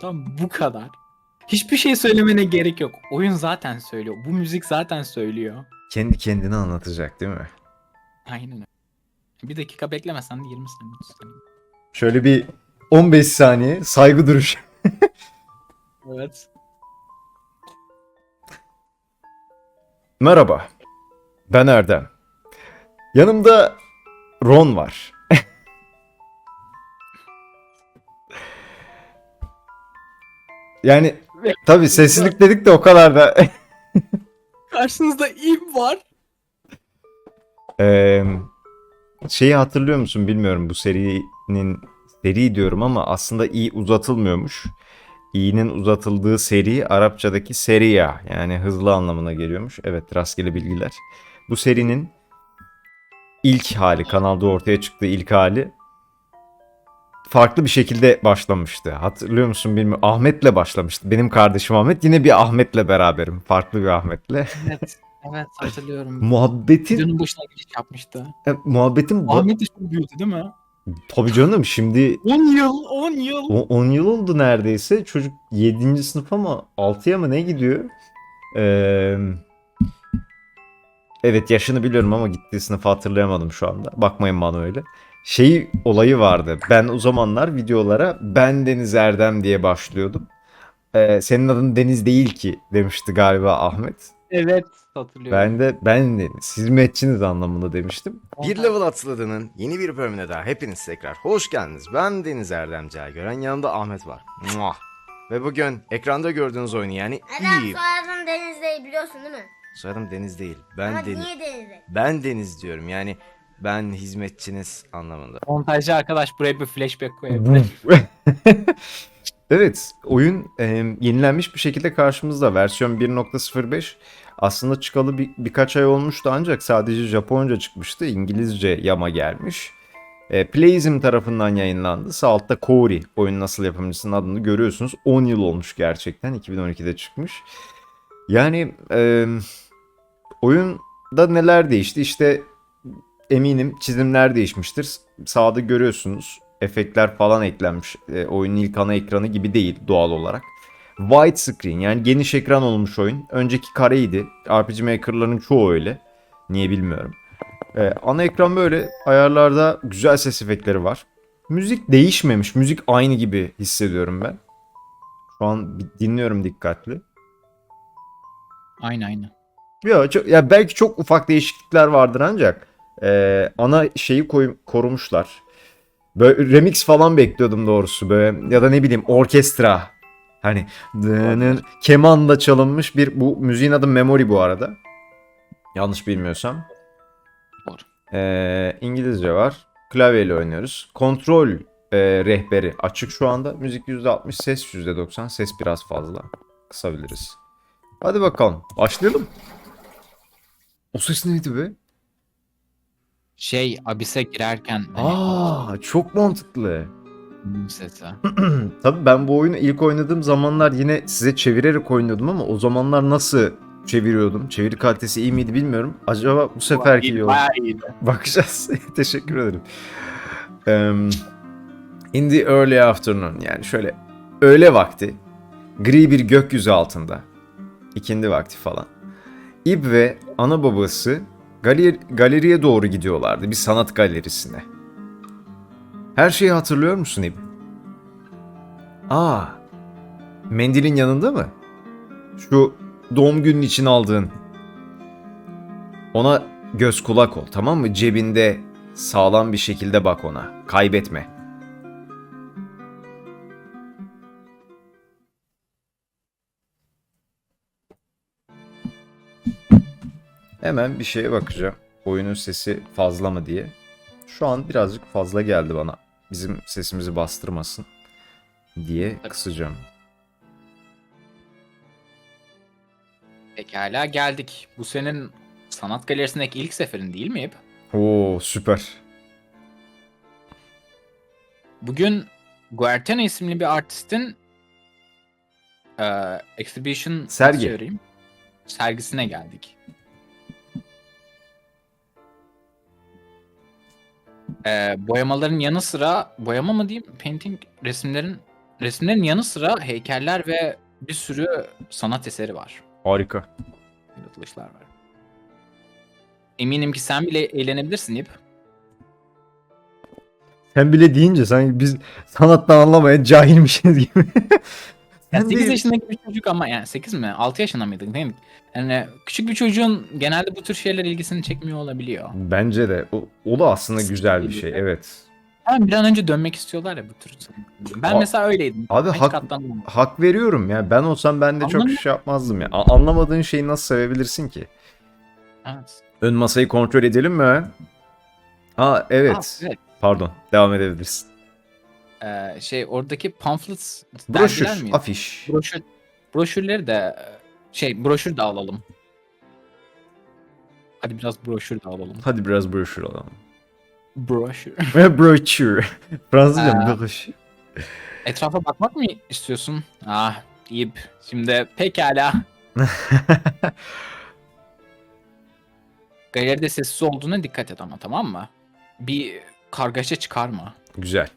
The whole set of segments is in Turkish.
Tam bu kadar. Hiçbir şey söylemene gerek yok. Oyun zaten söylüyor. Bu müzik zaten söylüyor. Kendi kendine anlatacak değil mi? Aynen öyle. Bir dakika beklemesen de 20 saniye. 30 saniye. Şöyle bir 15 saniye saygı duruşu. Evet. Merhaba. Ben Erdem. Yanımda Ron var. Yani tabii sessizlik dedik de o kadar da. Karşınızda İb var. Eee, şeyi hatırlıyor musun bilmiyorum bu serinin seri diyorum ama aslında i uzatılmıyormuş. i'nin uzatıldığı seri Arapçadaki seriya yani hızlı anlamına geliyormuş. Evet rastgele bilgiler. Bu serinin ilk hali kanalda ortaya çıktığı ilk hali farklı bir şekilde başlamıştı. Hatırlıyor musun bilmiyorum. Ahmet'le başlamıştı. Benim kardeşim Ahmet yine bir Ahmet'le beraberim. Farklı bir Ahmet'le. Evet. Evet hatırlıyorum. Muhabbetin Videonun başına giriş yapmıştı. e, muhabbetin Ahmet de çok büyüdü değil mi? Tabii canım şimdi 10 yıl, 10 yıl. o- 10 yıl oldu neredeyse. Çocuk 7. sınıf ama 6'ya mı ne gidiyor? Ee, evet yaşını biliyorum ama gittiği sınıfı hatırlayamadım şu anda. Bakmayın bana öyle. Şey olayı vardı. Ben o zamanlar videolara ben Deniz Erdem diye başlıyordum. Ee, senin adın Deniz değil ki demişti galiba Ahmet. Evet hatırlıyorum. Ben de ben Deniz. Hizmetçiniz anlamında demiştim. Bir level atladığının yeni bir bölümüne daha hepiniz tekrar hoş geldiniz. Ben Deniz Erdem Gören yanımda Ahmet var. Muah. Ve bugün ekranda gördüğünüz oyunu yani Neden Eve. soyadın Deniz değil biliyorsun değil mi? Soyadım Deniz değil. Ben Ama Deniz. niye Deniz değil? Ben Deniz diyorum yani ben hizmetçiniz anlamında. Montajcı arkadaş buraya bir flashback koyabilir. evet, oyun e, yenilenmiş bir şekilde karşımızda. Versiyon 1.05 aslında çıkalı bir, birkaç ay olmuştu ancak sadece Japonca çıkmıştı. İngilizce yama gelmiş. E, Playism tarafından yayınlandı. Sağ altta Kori oyun nasıl yapımcısının adını görüyorsunuz. 10 yıl olmuş gerçekten. 2012'de çıkmış. Yani e, oyunda neler değişti? İşte eminim çizimler değişmiştir. Sağda görüyorsunuz efektler falan eklenmiş. E, oyunun ilk ana ekranı gibi değil doğal olarak. Wide screen yani geniş ekran olmuş oyun. Önceki kareydi. RPG Maker'ların çoğu öyle. Niye bilmiyorum. E, ana ekran böyle. Ayarlarda güzel ses efektleri var. Müzik değişmemiş. Müzik aynı gibi hissediyorum ben. Şu an dinliyorum dikkatli. Aynı aynı. Ya, çok, ya belki çok ufak değişiklikler vardır ancak e, ana şeyi koy, korumuşlar. Böyle remix falan bekliyordum doğrusu böyle ya da ne bileyim orkestra. Hani dının, kemanla çalınmış bir bu müziğin adı Memory bu arada. Yanlış bilmiyorsam. Doğru. E, İngilizce var. Klavyeyle oynuyoruz. Kontrol e, rehberi açık şu anda. Müzik %60, ses %90. Ses biraz fazla. Kısabiliriz. Hadi bakalım. Başlayalım. O ses neydi be? Şey Abis'e girerken hani Aa, çok mantıklı. hmm, sesi. Tabii ben bu oyunu ilk oynadığım zamanlar yine size çevirerek oynuyordum ama o zamanlar nasıl çeviriyordum? Çeviri kalitesi iyi miydi bilmiyorum. Acaba bu seferki iyi oldu. Bayağı iyiydi. Bakacağız. Teşekkür ederim. Em, in the early afternoon yani şöyle öğle vakti gri bir gökyüzü altında ikindi vakti falan. İb ve ana babası galer- galeriye doğru gidiyorlardı bir sanat galerisine. Her şeyi hatırlıyor musun İb? Aa, mendilin yanında mı? Şu doğum günün için aldığın ona göz kulak ol tamam mı? Cebinde sağlam bir şekilde bak ona. Kaybetme. Hemen bir şeye bakacağım. Oyunun sesi fazla mı diye. Şu an birazcık fazla geldi bana. Bizim sesimizi bastırmasın diye kısacağım. Pekala geldik. Bu senin sanat galerisindeki ilk seferin değil mi hep? Oo süper. Bugün Guertena isimli bir artistin eee exhibition Sergi. sergisine geldik. Ee, boyamaların yanı sıra boyama mı diyeyim painting resimlerin resimlerin yanı sıra heykeller ve bir sürü sanat eseri var. Harika. Yaratılışlar var. Eminim ki sen bile eğlenebilirsin İp. Sen bile deyince sanki biz sanattan anlamayan cahilmişiz gibi. Yani Sen 8 de- yaşındaki bir çocuk ama yani 8 mi? 6 yaşında mıydık mi? Yani küçük bir çocuğun genelde bu tür şeyler ilgisini çekmiyor olabiliyor. Bence de. O, o da aslında güzel bir şey. Evet. Ama bir an önce dönmek istiyorlar ya bu tür. Ben A- mesela öyleydim. Abi Hiç hak- katlanamam. Hak veriyorum ya. Ben olsam ben de çok şey yapmazdım ya. A- Anlamadığın şeyi nasıl sevebilirsin ki? Evet. Ön masayı kontrol edelim mi? Aa evet. Aa, evet. Pardon. Devam edebilirsin. Ee, şey oradaki pamphlets Broşür, dergiler miydi? afiş. Broşür, broşürleri de e, şey broşür de alalım. Hadi biraz broşür de alalım. Hadi biraz broşür alalım. Broşür. Ve broşür. Fransızca Aa. broşür. Etrafa bakmak mı istiyorsun? Ah, iyi. Şimdi pekala. Galeride sessiz olduğuna dikkat et ama tamam mı? Bir kargaşa çıkarma. Güzel.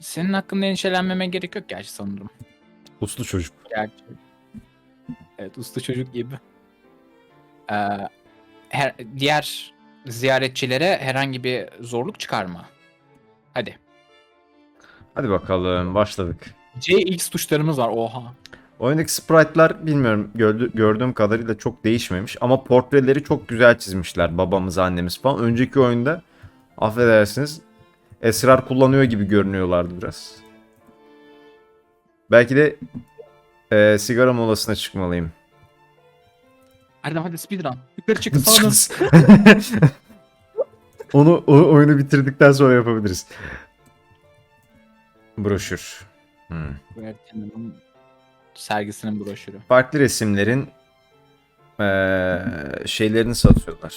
Senin hakkında endişelenmeme gerek yok gerçi sanırım. Uslu çocuk. Gerçi. Evet uslu çocuk gibi. Ee, her, diğer ziyaretçilere herhangi bir zorluk çıkarma. Hadi. Hadi bakalım başladık. CX tuşlarımız var oha. Oyundaki sprite'lar bilmiyorum gördü- gördüğüm kadarıyla çok değişmemiş ama portreleri çok güzel çizmişler babamız annemiz falan. Önceki oyunda affedersiniz esrar kullanıyor gibi görünüyorlardı biraz. Belki de e, sigara molasına çıkmalıyım. Erdem hadi speedrun. Yukarı çık sağdan. Onu o, oyunu bitirdikten sonra yapabiliriz. Broşür. Hmm. Sergisinin broşürü. Farklı resimlerin eee, şeylerini satıyorlar.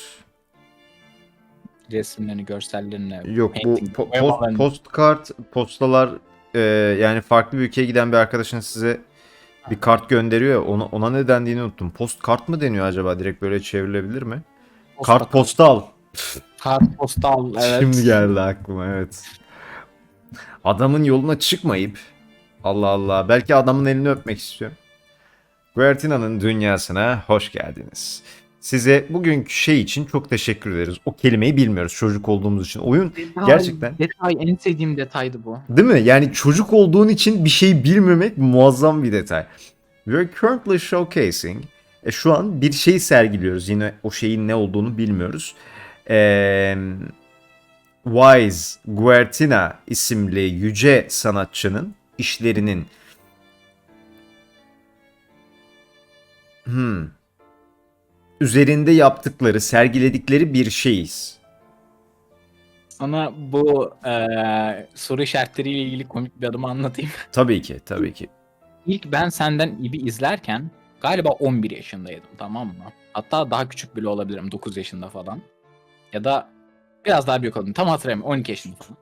Resimlerini, görsellerini. Yok bu po- post, postkart, postalar eee, yani farklı bir ülkeye giden bir arkadaşın size bir kart gönderiyor ya ona, ona ne dendiğini unuttum. Postkart mı deniyor acaba? Direkt böyle çevrilebilir mi? Posta- Kart postal. Kart postal evet. Şimdi geldi aklıma evet. Adamın yoluna çıkmayıp Allah Allah belki adamın elini öpmek istiyorum. Guertina'nın dünyasına hoş geldiniz. Size bugünkü şey için çok teşekkür ederiz. O kelimeyi bilmiyoruz çocuk olduğumuz için. Oyun Detay, Gerçekten. Detay en sevdiğim detaydı bu. değil mi? Yani çocuk olduğun için bir şey bilmemek muazzam bir detay. We are currently showcasing. E, şu an bir şey sergiliyoruz. Yine o şeyin ne olduğunu bilmiyoruz. Eee Wise Guertina isimli yüce sanatçının işlerinin hmm, üzerinde yaptıkları, sergiledikleri bir şeyiz. Sana bu eee soru işaretleriyle ilgili komik bir adımı anlatayım. Tabii ki, tabii ki. İlk ben senden İbi izlerken galiba 11 yaşındaydım tamam mı? Hatta daha küçük bile olabilirim 9 yaşında falan. Ya da biraz daha büyük oldum tam hatırlamıyorum 12 yaşında falan.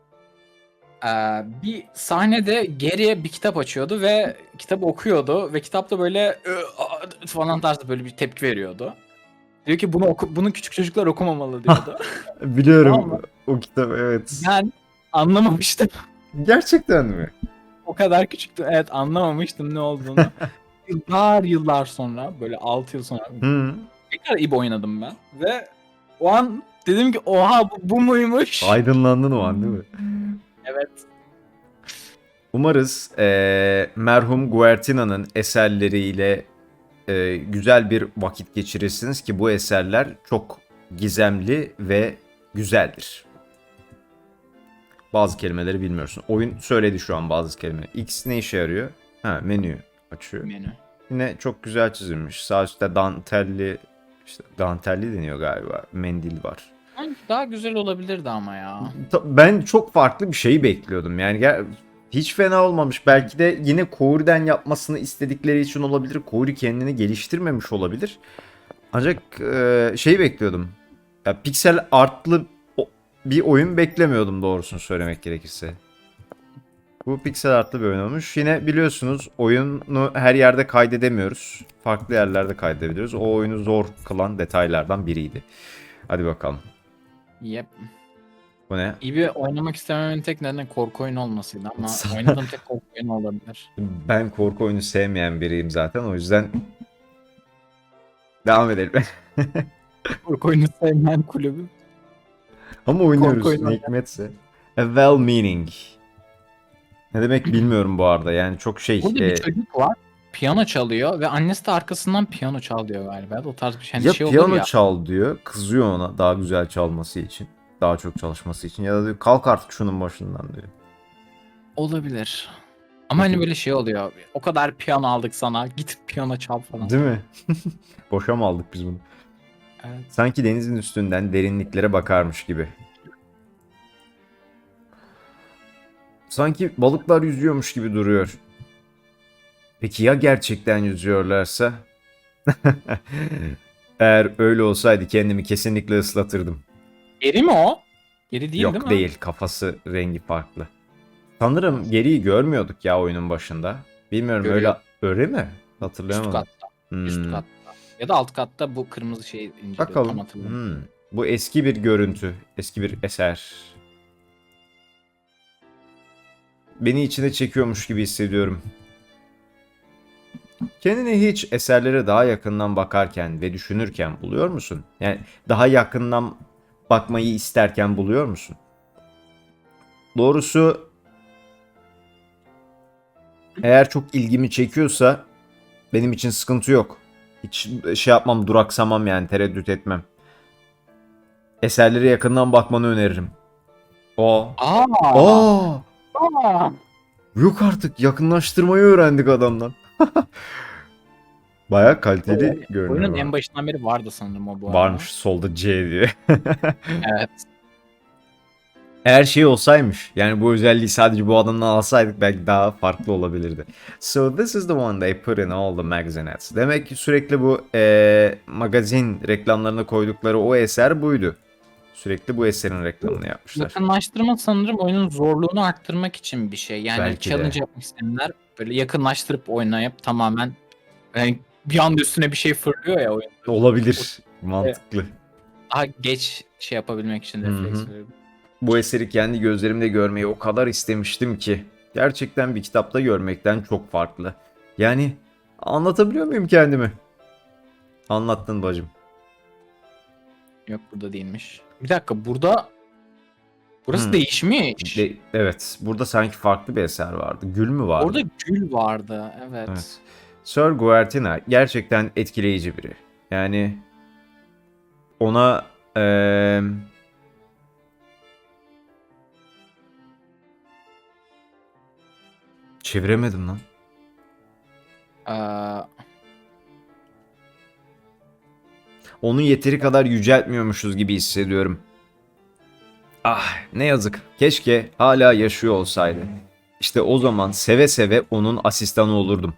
Ee, bir sahnede geriye bir kitap açıyordu ve kitabı okuyordu ve kitapta böyle falan tarzı böyle bir tepki veriyordu. Diyor ki bunu oku, bunu küçük çocuklar okumamalı diyordu. Biliyorum Tamam. o kitabı evet. ben anlamamıştım. Gerçekten mi? O kadar küçüktüm. Evet anlamamıştım ne olduğunu. yıllar yıllar sonra böyle 6 yıl sonra Hı. tekrar İbo oynadım ben. Ve o an dedim ki oha bu, bu muymuş? Aydınlandın o an değil mi? Evet. Umarız eee, merhum Guertina'nın eserleriyle eee, güzel bir vakit geçirirsiniz ki bu eserler çok gizemli ve güzeldir. Bazı kelimeleri bilmiyorsun. Oyun söyledi şu an bazı kelimeleri. X ne işe yarıyor? Ha menü açıyor. Menü. Yine çok güzel çizilmiş. Sağ üstte dantelli işte dantelli deniyor galiba. Mendil var. Daha güzel olabilirdi ama ya. Ben çok farklı bir şeyi bekliyordum. Yani hiç fena olmamış. Belki de yine Kouri'den yapmasını istedikleri için olabilir. Kouri kendini geliştirmemiş olabilir. Ancak e, şey bekliyordum. Ya piksel artlı bir oyun beklemiyordum doğrusunu söylemek gerekirse. Bu piksel artlı bir oyun olmuş. Yine biliyorsunuz oyunu her yerde kaydedemiyoruz. Farklı yerlerde kaydedebiliyoruz. O oyunu zor kılan detaylardan biriydi. Hadi bakalım. Yep. Bu ne? İbi oynamak istememenin tek nedeni korku oyunu olmasıydı ama oynadığım tek korku oyunu olabilir. Ben korku oyunu sevmeyen biriyim zaten o yüzden devam edelim. Korku oyunu sevmeyen kulübü. Ama oynuyoruz Korku ne hikmetse. A well meaning. Ne demek bilmiyorum bu arada yani çok şey. Burada e, bir çocuk var. Piyano çalıyor ve annesi de arkasından piyano çal diyor galiba. O tarz bir şey, hani ya şey piyano ya. çal diyor kızıyor ona daha güzel çalması için. Daha çok çalışması için ya da diyor kalk artık şunun başından diyor. Olabilir. Ama hani böyle şey oluyor. O kadar piyano aldık sana. Git piyano çal falan. Değil mi? Boşa mı aldık biz bunu? Evet. Sanki denizin üstünden derinliklere bakarmış gibi. Sanki balıklar yüzüyormuş gibi duruyor. Peki ya gerçekten yüzüyorlarsa? Eğer öyle olsaydı kendimi kesinlikle ıslatırdım. Geri mi o? Geri değil Yok değil mi? değil, kafası rengi farklı. Sanırım geriyi görmüyorduk ya oyunun başında. Bilmiyorum Görüyor. öyle öyle mi? Üst Hatırlayamadım. katta. Üst Hmm. katta. Ya da alt katta bu kırmızı şeyi inceliyor. Tam Bakalım. hatırlamıyorum. Hmm. Bu eski bir görüntü, eski bir eser. Beni içine çekiyormuş gibi hissediyorum. Kendini hiç eserlere daha yakından bakarken ve düşünürken buluyor musun? Yani daha yakından bakmayı isterken buluyor musun? Doğrusu eğer çok ilgimi çekiyorsa benim için sıkıntı yok. Hiç şey yapmam, duraksamam yani tereddüt etmem. Eserlere yakından bakmanı öneririm. O. Aa! Aa! Aa! Yok artık yakınlaştırmayı öğrendik adamdan. Baya kaliteli Oyunun görünüyor. en bana. başından beri vardı sanırım o bu arada. Varmış solda C diye. Evet. Eğer şey olsaymış yani bu özelliği sadece bu adamdan alsaydık belki daha farklı olabilirdi. So this is the one they put in all the magazine ads. Demek ki sürekli bu eee, magazin reklamlarına koydukları o eser buydu. Sürekli bu eserin reklamını yapmışlar. Yakınlaştırma sanırım oyunun zorluğunu arttırmak için bir şey. Yani Belki de. challenge yapmak isteyenler böyle yakınlaştırıp oynayıp tamamen yani bir anda üstüne bir şey fırlıyor ya oyun. Olabilir. Mantıklı. Daha geç şey yapabilmek için refleks. Bu eseri kendi gözlerimle görmeyi o kadar istemiştim ki. Gerçekten bir kitapta görmekten çok farklı. Yani anlatabiliyor muyum kendimi? Anlattın bacım. Yok burada değilmiş. Bir dakika burada burası Hmm. değişmiş. De- evet, burada sanki farklı bir eser vardı. Gül mü vardı? Orada gül vardı. Evet. Evet. Sir Guertina gerçekten etkileyici biri. Yani ona eee çeviremedim lan. Ee, Onu yeteri kadar yüceltmiyormuşuz gibi hissediyorum. Ah ne yazık. Keşke hala yaşıyor olsaydı. İşte o zaman seve seve onun asistanı olurdum.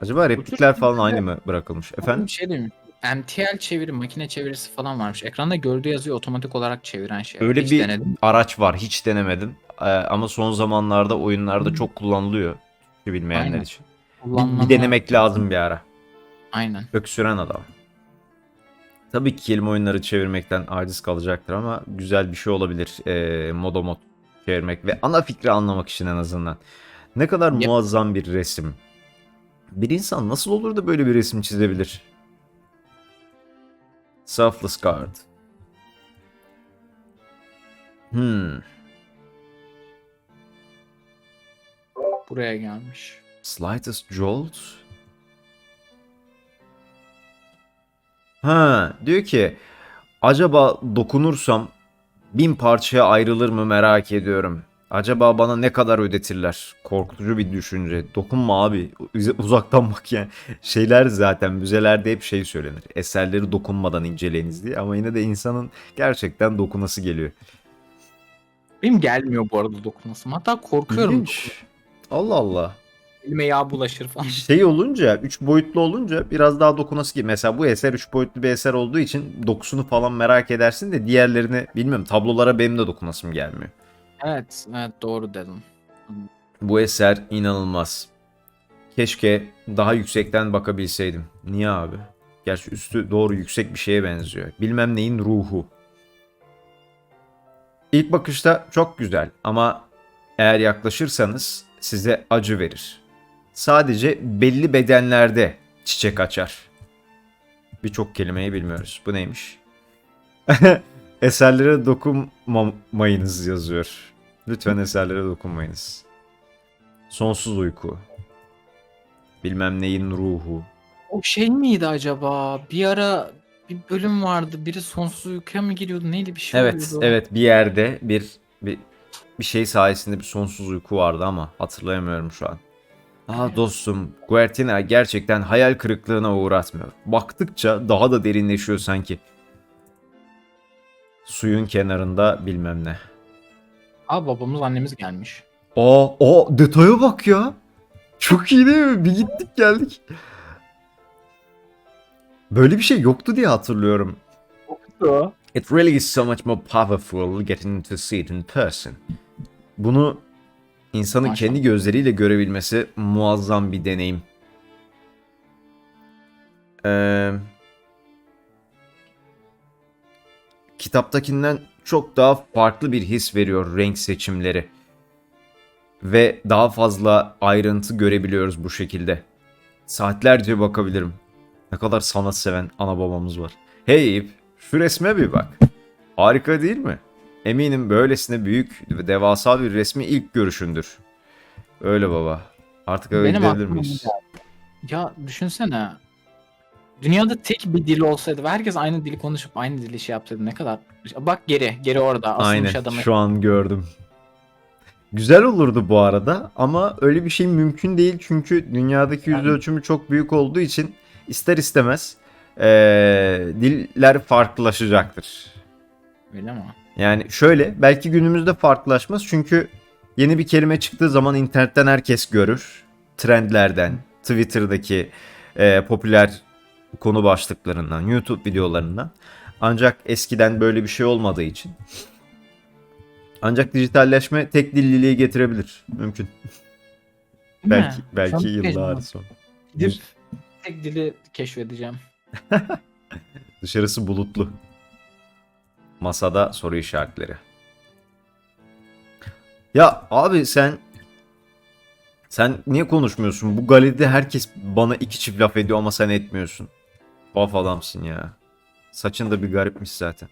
Acaba replikler falan bir aynı mı bırakılmış? Efendim? Bir şey diyeyim. MTL çeviri, makine çevirisi falan varmış. Ekranda gördüğü yazıyı otomatik olarak çeviren şey. Öyle Hiç bir denedim. araç var. Hiç denemedim. Ee, ama son zamanlarda oyunlarda çok kullanılıyor. Bilmeyenler Aynen. için. Bir, Kullanmama- bir denemek lazım bir ara. Aynen. Öksüren adam. Tabii ki kelime oyunları çevirmekten aciz kalacaktır ama güzel bir şey olabilir. Ee, moda mod çevirmek ve ana fikri anlamak için en azından. Ne kadar Yep. muazzam bir resim. Bir insan nasıl olur da böyle bir resim çizebilir? Selfless Guard. Hmm. Buraya gelmiş. Slightest Jolt. Ha, diyor ki acaba dokunursam bin parçaya ayrılır mı merak ediyorum. Acaba bana ne kadar ödetirler? Korkutucu bir düşünce. Dokunma abi. Uz- Uzaktan bak yani. Şeyler zaten müzelerde hep şey söylenir. Eserleri dokunmadan inceleyiniz diye. Ama yine de insanın gerçekten dokunası geliyor. Benim gelmiyor bu arada dokunmasım. Hatta korkuyorum. İlginç. Allah Allah. Elime yağ bulaşır falan. şey olunca 3 boyutlu olunca biraz daha dokunası gibi. Mesela bu eser 3 boyutlu bir eser olduğu için dokusunu falan merak edersin de diğerlerini bilmiyorum tablolara benim de dokunasım gelmiyor. Evet, evet doğru dedim. Bu eser inanılmaz. Keşke daha yüksekten bakabilseydim. Niye abi? Gerçi üstü doğru yüksek bir şeye benziyor. Bilmem neyin ruhu. İlk bakışta çok güzel ama eğer yaklaşırsanız size acı verir. Sadece belli bedenlerde çiçek açar. Birçok kelimeyi bilmiyoruz. Bu neymiş? Eserlere dokunmayınız yazıyor. Lütfen eserlere dokunmayınız. Sonsuz uyku. Bilmem neyin ruhu. O şey miydi acaba? Bir ara bir bölüm vardı. Biri sonsuz uykuya mı giriyordu? Neydi bir şey Evet, oluyordu. evet bir yerde bir bir bir şey sayesinde bir sonsuz uyku vardı ama hatırlayamıyorum şu an. Aa dostum, Guertina gerçekten hayal kırıklığına uğratmıyor. Baktıkça daha da derinleşiyor sanki. Suyun kenarında bilmem ne. Aa babamız annemiz gelmiş. Aa, aa detaya bak ya. Çok iyi değil mi? Bir gittik geldik. Böyle bir şey yoktu diye hatırlıyorum. It really is so much more powerful getting to see it in person. Bunu insanın Maşallah. kendi gözleriyle görebilmesi muazzam bir deneyim. Ee, kitaptakinden çok daha farklı bir his veriyor renk seçimleri. Ve daha fazla ayrıntı görebiliyoruz bu şekilde. Saatlerce bakabilirim. Ne kadar sanat seven ana babamız var. Hey İp, şu resme bir bak. Harika değil mi? Eminim böylesine büyük ve devasa bir resmi ilk görüşündür. Öyle baba. Artık Benim gidebilir aklıma miyiz? geldi? Ya düşünsene. Dünyada tek bir dil olsaydı ve herkes aynı dili konuşup aynı dili şey yapsaydı ne kadar... Bak geri, geri orada. Asılmış Aynen adamı. şu an gördüm. Güzel olurdu bu arada ama öyle bir şey mümkün değil çünkü dünyadaki yüz Yani- ölçümü çok büyük olduğu için ister istemez eee, diller farklılaşacaktır. Öyle mi? Yani şöyle belki günümüzde farklılaşmaz çünkü yeni bir kelime çıktığı zaman internetten herkes görür. Trendlerden, Twitter'daki e, popüler konu başlıklarından, YouTube videolarından. Ancak eskiden böyle bir şey olmadığı için. Ancak dijitalleşme tek dilliliği getirebilir. Mümkün. Belki belki yıllar sonra. Gidip tek dili keşfedeceğim. Dışarısı bulutlu. Masada soru işaretleri. Ya abi sen sen niye konuşmuyorsun? Bu galeride herkes bana iki çift laf ediyor ama sen etmiyorsun. Baf adamsın ya. Saçın da bir garipmiş zaten.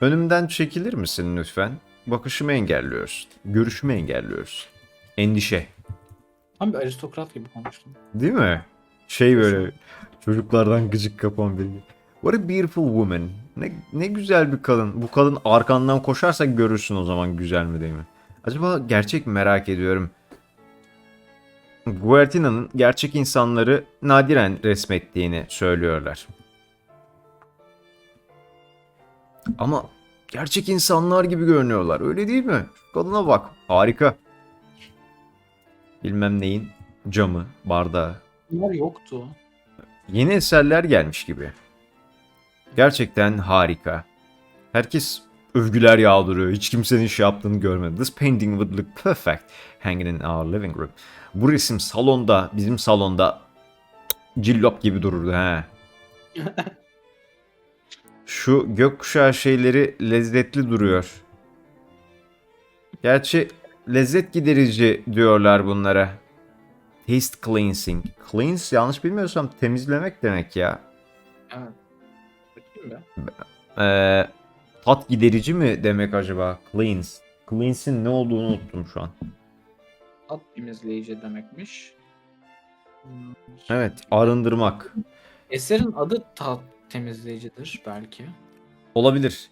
Önümden çekilir misin lütfen? Bakışımı engelliyorsun. Görüşümü engelliyorsun. Endişe. Tam bir aristokrat gibi konuştum. Değil mi? Şey böyle çocuklardan gıcık kapan biri. What a beautiful woman. Ne, ne güzel bir kadın. Bu kadın arkandan koşarsa görürsün o zaman güzel mi değil mi? Acaba gerçek mi merak ediyorum. Guertina'nın gerçek insanları nadiren resmettiğini söylüyorlar. Ama gerçek insanlar gibi görünüyorlar. Öyle değil mi? Kadına bak. Harika. Bilmem neyin camı, bardağı, Bunlar yoktu. Yeni eserler gelmiş gibi. Gerçekten harika. Herkes övgüler yağdırıyor. Hiç kimsenin şey yaptığını görmedim. This painting would look perfect hanging in our living room. Bu resim salonda, bizim salonda cillop gibi dururdu he. Şu gökkuşağı şeyleri lezzetli duruyor. Gerçi lezzet giderici diyorlar bunlara. Taste cleansing. Cleanse yanlış bilmiyorsam temizlemek demek ya. Evet. Bakayım be. Ee, tat giderici mi demek acaba? Cleanse. Cleanse'in ne olduğunu unuttum şu an. Tat temizleyici demekmiş. Evet, arındırmak. Eserin adı tat temizleyicidir belki. Olabilir.